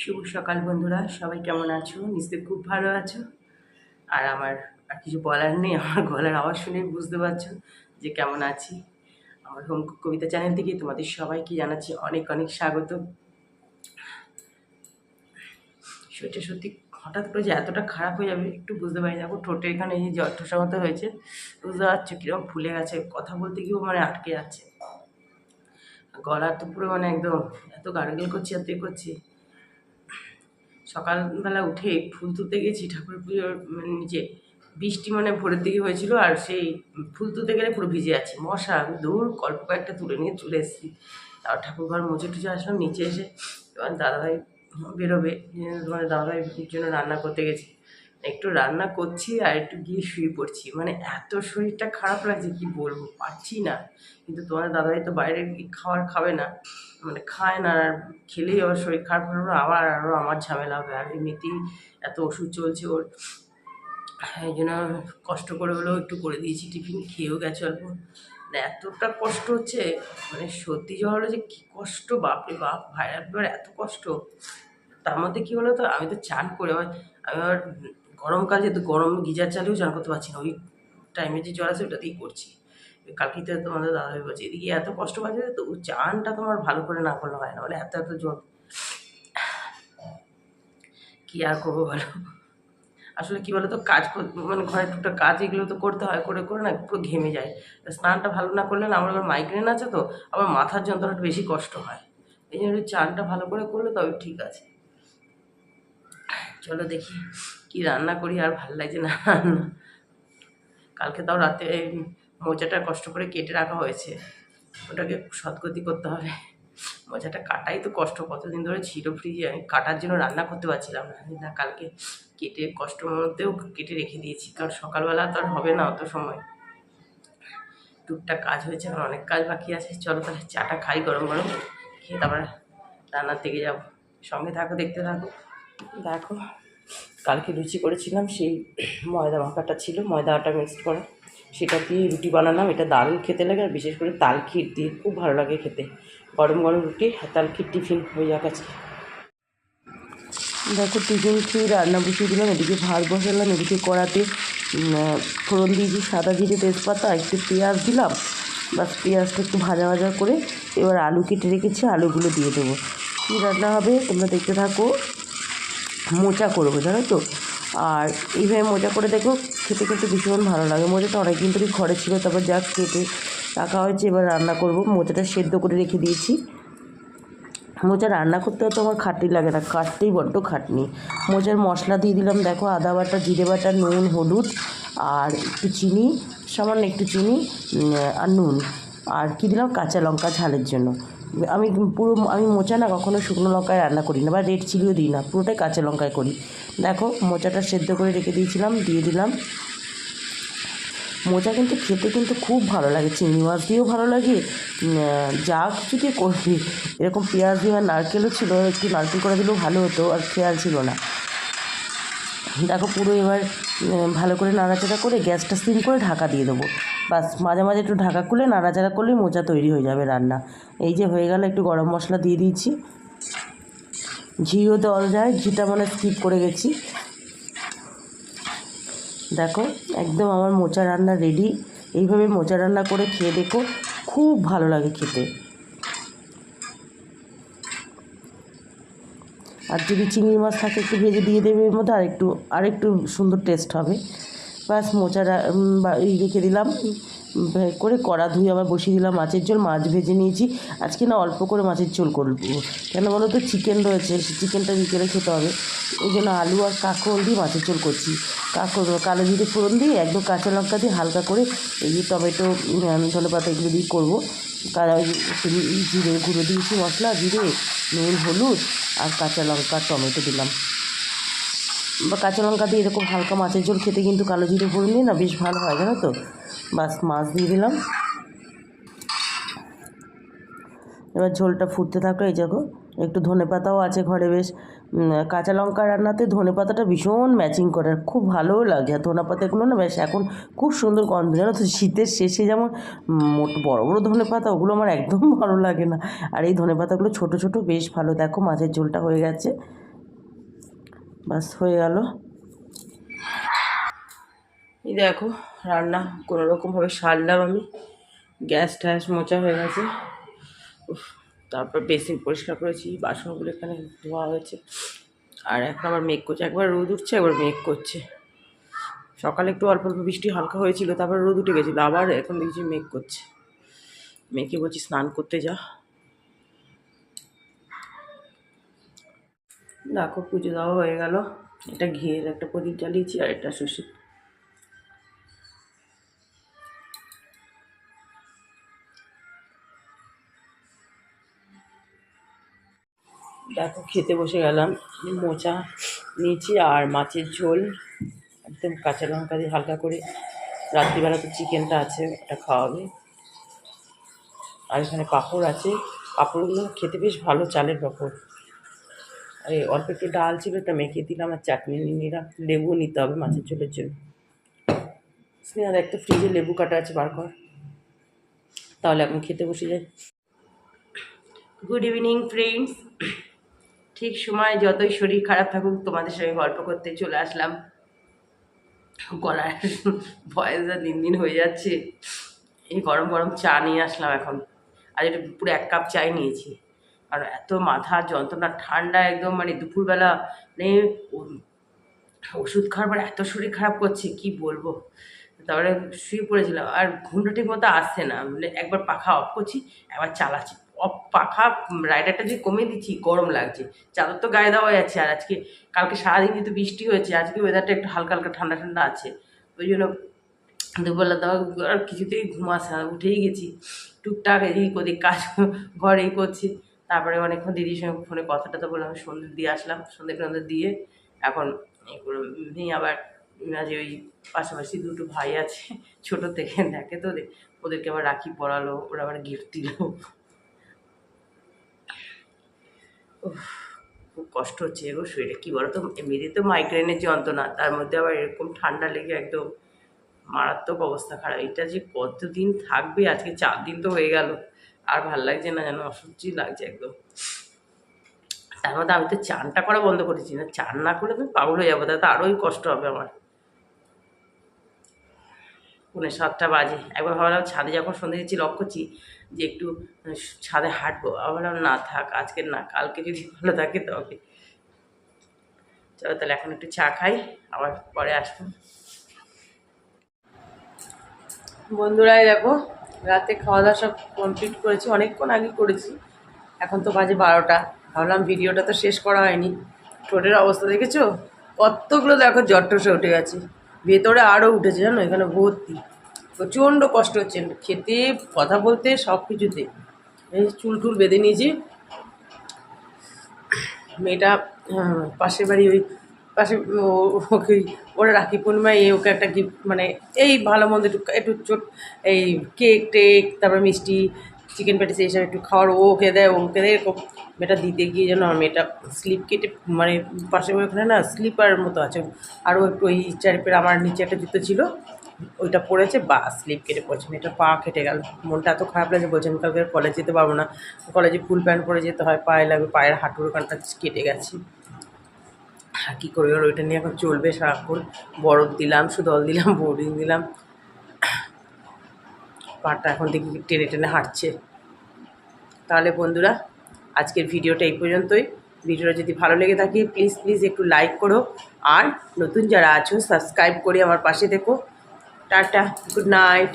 শুভ সকাল বন্ধুরা, সবাই কেমন আছো? নিশ্চয়ই খুব ভালো আছো। আর আমার আর কিছু বলার নেই, আমার গলার আওয়াজ শুনে বুঝতে পারছ যে কেমন আছি। আমার হোম কবিতা চ্যানেল থেকে তোমাদের সবাইকে জানাচ্ছি অনেক অনেক স্বাগত। শরীরটা সত্যি হঠাৎ করে যে এতটা খারাপ হয়ে যাবে, একটু বুঝতে পারি দেখো, ঠোঁটে এখানে এই যে ঠোসা মতো হয়েছে, বুঝতে পারছ কীরকম ফুলে গেছে। কথা বলতে গিয়েও মানে আটকে যাচ্ছে। গলা তো পুরো মানে একদম এত গার্গেল করছি, এত করছি। সকালবেলা উঠে ফুল তুলতে গেছি, ঠাকুর পুজোর মানে নিচে বৃষ্টি মানে ভোরের দিকে হয়েছিল আর সেই ফুল তুলতে গেলে পুরো ভিজে আছি। মশা, আমি দৌড় অল্প কয়েকটা তুলে নিয়ে চলে এসেছি। তারপর ঠাকুর ঘর মুছে টুচে আসলাম, নিচে এসে তোমার দাদাভাই বেরোবে তোমার দাদাভাইয়ের জন্য রান্না করতে গেছি। একটু রান্না করছি আর একটু গিয়ে শুয়ে পড়ছি। মানে এত শরীরটা খারাপ লাগছে, কি বলব? পারছি না। কিন্তু তোমার দাদাই তো বাইরে খাবার খাবে না। মানে খায় না আর খেলেই আবার শরীর খারাপ হলে আবার আরও আমার ঝামেলা হবে। আর এমনিতেই এত ওষুধ চলছে ওর। এই জন্য কষ্ট করে হলেও একটু করে দিয়েছি, টিফিন খেয়েও গেছে অল্প। মানে এতটা কষ্ট হচ্ছে মানে সত্যি জ্বর হলো যে কী কষ্ট, বাপরে বাপ ভাইরাল এত কষ্ট। তার মধ্যে কী হলো তো আমি তো চান করে আমি আবার গরমকাল যেহেতু গরম গিজার চালিয়েও চান করতে পারছি না। ওই টাইমে যে জ্বর আছে ওটা দিয়েই করছি। তো তোমাদের দাদাভাই বলছে এদিকে এত কষ্ট পাচ্ছে তো চানটা তোমার ভালো করে না করলে হয় না। মানে এত এত জ্বর। কী আর করব বলো? আসলে কী বলো তো কাজ মানে ঘরের টুকটাক কাজ এগুলো তো করতে হয়, করে করে না পুরো ঘেমে যায়। স্নানটা ভালো না করলে না আমার আবার মাইগ্রেন আছে তো আমার মাথার যন্ত্রণাটা বেশি কষ্ট হয়। এই জন্য চানটা ভালো করে করলে তবে ঠিক আছে। চলো দেখি কি রান্না করি, আর ভালো লাগছে না রান্না। কালকে তাও রাতে মোচাটা কষ্ট করে কেটে রাখা হয়েছে। ওটাকে সৎগতি করতে হবে। মোচাটা কাটাই তো কষ্ট, কতদিন ধরে ছিল ফ্রিজে আমি কাটার জন্য রান্না করতে পারছিলাম না। না কালকে কেটে কষ্ট মধ্যেও কেটে রেখে দিয়েছি। কারণ সকালবেলা তো আর হবে না অত সময়। টুকটাক কাজ হয়েছে আমার অনেক কাজ বাকি আছে। চলো তাহলে চাটা খাই গরম গরম। খেয়ে তারপরে রান্নার দিকে যাব। সঙ্গে থাকো, দেখতে থাকো। দেখো, কালকে লুচি করেছিলাম, সেই ময়দা মাখাটা ছিল ময়দা আটা মিক্সড করা। সেটা দিয়ে রুটি বানালাম, এটা দারুণ খেতে লাগে, আর বিশেষ করে তাল ক্ষীর দিয়ে খুব ভালো লাগে খেতে। গরম গরম রুটি আর তাল ক্ষীর টিফিন হয়ে যাক আজকে। দেখো, টিফিন খেয়ে রান্না বসিয়ে দিলাম, এদিকে ভাত বসালাম, এদিকে কড়াতে ফোড়ন দিয়েছি, সাদা জিরে তেজপাতা, একটু পেঁয়াজ দিলাম বাস পেঁয়াজটা একটু ভাজা ভাজা করে, এবার আলু কেটে রেখেছি, আলুগুলো দিয়ে দেবো। কী রান্না হবে, তোমরা দেখতে থাকো। মোচা করব, জানো তো? আর এইভাবে মোচা করে দেখো খেতে কিন্তু ভীষণ ভালো লাগে। মোচাটা অনেক দিন ধরেই ঘরে ছিল, তারপর যা কেটে রাখা হয়েছে, এবার রান্না করব। মোচাটা সেদ্ধ করে রেখে দিয়েছি। মোচা রান্না করতে তো আমার খাটনি লাগে না কাটতেই বড্ড খাটনি। মোচার মশলা দিয়ে দিলাম, দেখো, আদা বাটা, জিরে বাটা, নুন, হলুদ, আর একটু চিনি, সামান্য একটু চিনি আর নুন। আর কী দিলাম? কাঁচা লঙ্কা ঝালের জন্য। আমি পুরো, আমি মোচা না কখনো শুকনো লঙ্কায় রান্না করি না বা রেড চিলিও দিই না, পুরোটাই কাঁচা লঙ্কায় করি। দেখো, মোচাটা সেদ্ধ করে রেখে দিয়েছিলাম, দিয়ে দিলাম। মোচা কিন্তু খেতে কিন্তু খুব ভালো লাগে, চিংড়ি মাছ দিয়েও ভালো লাগে যা কিছু দিয়ে করবি। এরকম পেঁয়াজ দিয়ে নারকেলও ছিল, একটু নারকেল করে দিলেও ভালো হতো, আর খেয়াল ছিল না। দেখো পুরো এবার ভালো করে নাড়াচাড়া করে গ্যাসটা সিম করে ঢাকা দিয়ে দেবো। বাস, মাঝে মাঝে একটু ঢাকা খুলে নাড়াচাড়া করলেই মোচা তৈরি হয়ে যাবে রান্না। এই যে হয়ে গেল, একটু গরম মশলা দিয়ে দিয়েছি। ঘিও দেওয়া যায়, ঘিটা মানে স্কিপ করে গেছি। দেখো, একদম আমার মোচা রান্না রেডি এইভাবে মোচা রান্না করে খেয়ে দেখো, খুব ভালো লাগে খেতে। আর যদি চিংড়ি মাছ থাকে, একটু ভেজে দিয়ে দেবে এর মধ্যে আরেকটু আরেকটু সুন্দর টেস্ট হবে। ব্যাস মোচা এই রেখে দিলাম। করে কড়া ধুয়ে আবার বসিয়ে দিলাম। মাছের ঝোল, মাছ ভেজে নিয়েছি। আজকে না অল্প করে মাছের ঝোল করব। কেন বলো তো চিকেন রয়েছে চিকেনটা বিকেলে খেতে হবে। ওই জন্য আলু আর কাঁকরোল দিয়ে মাছের ঝোল করছি। কাঁকরোল, কালো জিরে ফোড়ন দিয়ে একদম কাঁচা লঙ্কা দিয়ে হালকা করে এই যে টমেটো ধনে পাতা এগুলো দিয়ে করব। কারা জিরে গুঁড়ো দিয়েছি মশলা, জিরে, নুন, হলুদ আর কাঁচা লঙ্কা, টমেটো দিলাম। বা কাঁচা লঙ্কা দিয়ে এরকম হালকা মাছের ঝোল খেতে কিন্তু কালো জিরে ফোড়ন দিয়ে না বেশ ভালো হয়, জানো তো? বাস মাছ দিয়ে দিলাম। এবার ঝোলটা ফুটতে থাকল এই দেখো একটু ধনে পাতাও আছে ঘরে বেশ। কাঁচা লঙ্কা রান্নাতে ধনে পাতাটা ভীষণ ম্যাচিং করে খুব ভালোও লাগে। আর ধনে পাতাগুলো না বেশ এখন খুব সুন্দর গন্ধ, জানো তো? শীতের শেষে যেমন মোট বড় বড় ধনে পাতা, ওগুলো আমার একদম ভালো লাগে না। আর এই ধনে পাতাগুলো ছোটো ছোটো বেশ ভালো। দেখো মাছের ঝোলটা হয়ে গেছে। বাস হয়ে গেল। এই দেখো, রান্না কোনো রকমভাবে সারলাম আমি। গ্যাস ট্যাস মোচা হয়ে গেছে। তারপর বেসিন পরিষ্কার করেছি, বাসনগুলো এখানে ধোয়া হয়েছে। আর এখন আবার মেঘ করছে, একবার রোদ উঠছে, একবার মেঘ করছে। সকালে একটু অল্প অল্প বৃষ্টি হালকা হয়েছিল, তারপর রোদ উঠে গেছিল, আবার এখন দেখছি মেঘ করছে। মেয়েকে বলছি স্নান করতে যা। দেখো পুজো দেওয়া হয়ে গেল। এটা ঘিয়ের একটা প্রদীপ জ্বালিয়েছি আর এটা শশী দেখো, খেতে বসে গেলাম। মোচা নিয়েছি আর মাছের ঝোল। একদম কাঁচা লঙ্কা দিয়ে হালকা করে। রাত্রিবেলা তো চিকেনটা আছে, ওটা খাওয়াবে। আর এখানে পাঁপড় আছে। পাঁপড়গুলো খেতে বেশ ভালো, চালের পাঁপড়। অল্প একটু ডাল ছিল ওটা মেখে দিলাম আর চাটনি নিয়ে নিলাম। লেবু নিতে হবে মাছের ঝোলের জন্য। স্নেহা দেখ তো ফ্রিজে লেবু কাটা আছে, বার কর। তাহলে এখন খেতে বসে যাই। গুড ইভিনিং ফ্রেন্ডস ঠিক সময় যতই শরীর খারাপ থাকুক, তোমাদের সঙ্গে গল্প করতে চলে আসলাম। গলার ভয়েসটা দিন দিন হয়ে যাচ্ছে। এই গরম গরম চা নিয়ে আসলাম এখন। আজ একটু পুরো এক কাপ চাই নিয়েছি। আর এত মাথা যন্ত্রণা, ঠান্ডা একদম মানে দুপুরবেলা মানে ওষুধ খাওয়ার পর এত শরীর খারাপ করছে, কি বলব? তারপরে শুয়ে পড়েছিলাম, আর ঘুমটা ঠিক মতো আসছে না মানে একবার পাখা অফ করছি, একবার চালাচ্ছি। অফ পাখা রাইডারটা যদি কমিয়ে দিচ্ছি, গরম লাগছে। চাদর তো গায়ে দেওয়া যাচ্ছে আর আজকে, কালকে সারাদিন কিন্তু বৃষ্টি হয়েছে, আজকে ওয়েদারটা একটু হালকা হালকা ঠান্ডা ঠান্ডা আছে। ওই জন্য দুপুরবেলা দেওয়া আর কিছুতেই ঘুম আসে না, উঠেই গেছি। টুকটাক এদিক ওদিক কাজ ঘরেই করছি। তারপরে অনেকক্ষণ দিদির সঙ্গে ফোনে কথাটা তো বললাম সন্ধ্যে দিয়ে আসলাম সন্ধ্যে টন্ধে দিয়ে এখন এই আবার আজ ওই পাশাপাশি দুটো ভাই আছে, ছোট থেকে দেখে তো ওদেরকে আবার রাখি পরালো, ওরা আবার গিফট দিল। খুব কষ্ট হচ্ছে এগো শরীরে। কী বলো তো এমনিতে তো মাইগ্রেনের যন্ত্রণা, তার মধ্যে আবার এরকম ঠান্ডা লেগে একদম মারাত্মক অবস্থা খারাপ। এটা যে কতদিন থাকবে, আজকে চার দিন তো হয়ে গেল। আর ভালো লাগছে না যেন অসহ্যই লাগছে একদম। তার মধ্যে আমি তো চানটা করা বন্ধ করেছি না, চান না করলে তো পাগল হয়ে যাব, তাতে আরোই কষ্ট হবে আমার। পৌনে সাতটা বাজে, একবার ভাবলাম ছাদে যখন সন্ধে দিচ্ছি লক্ষ্য করছি যে একটু ছাদে হাঁটবো। আবার ভাবলাম, না থাক, আজকে না, কালকে যদি ভালো থাকে তবে। চলো তাহলে এখন একটু চা খাই, আবার পরে আসব। বন্ধুরাই দেখো রাতে খাওয়া দাওয়া সব কমপ্লিট করেছি, অনেকক্ষণ আগে করেছি। এখন তো বাজে বারোটা, ভাবলাম ভিডিওটা তো শেষ করা হয়নি। ঠোঁটের অবস্থা দেখেছ? কতগুলো দেখো জ্বর টসে উঠে গেছে। ভেতরে আরও উঠেছে, জানো? এখানে ভর্তি। প্রচণ্ড কষ্ট হচ্ছে। খেতে, কথা বলতে, সব কিছুতে। এই চুল টুল বেঁধে নিয়েছি। মেয়েটা পাশের বাড়ি ওই পাশে ওকে, ওরা রাখি পূর্ণিমায় ওকে একটা গিফট মানে এই ভালো মন্দ একটু একটু চোট, এই কেক টেক, তারপর মিষ্টি চিকেন প্যাটিস এইসব একটু খাওয়ার, ও ওকে দেয় ওকে দেয়, এরকম। মেয়েটা দিতে গিয়ে যেন আমার মেয়েটা স্লিপ কেটে মানে পাশে ওখানে না স্লিপার মতো আছে আরও একটু ওই চারিপের আমার নিচে একটা জুতো ছিল, ওইটা পড়েছে, বা স্লিপ কেটে পড়েছে মেয়েটা পা কেটে গেল, মনটা এত খারাপ লাগছে, বলছে আমি কালকে কলেজ যেতে পারব না কলেজে ফুল প্যান্ট পরে যেতে হয়, পায়ে লাগবে, পায়ের হাঁটুর ওখানটা কেটে গেছে। কী করবে এবার ওইটা নিয়ে এখন চলবে সারাক্ষণ? বরফ দিলাম, সুদল দিলাম বোর্ডিং দিলাম। পাটা এখন দেখি টেনে টেনে হাঁটছে। তাহলে বন্ধুরা, আজকের ভিডিওটা এই পর্যন্তই। ভিডিওটা যদি ভালো লেগে থাকে প্লিজ প্লিজ একটু লাইক করো। আর নতুন যারা আছো সাবস্ক্রাইব করে আমার পাশে দেখো। Tata good night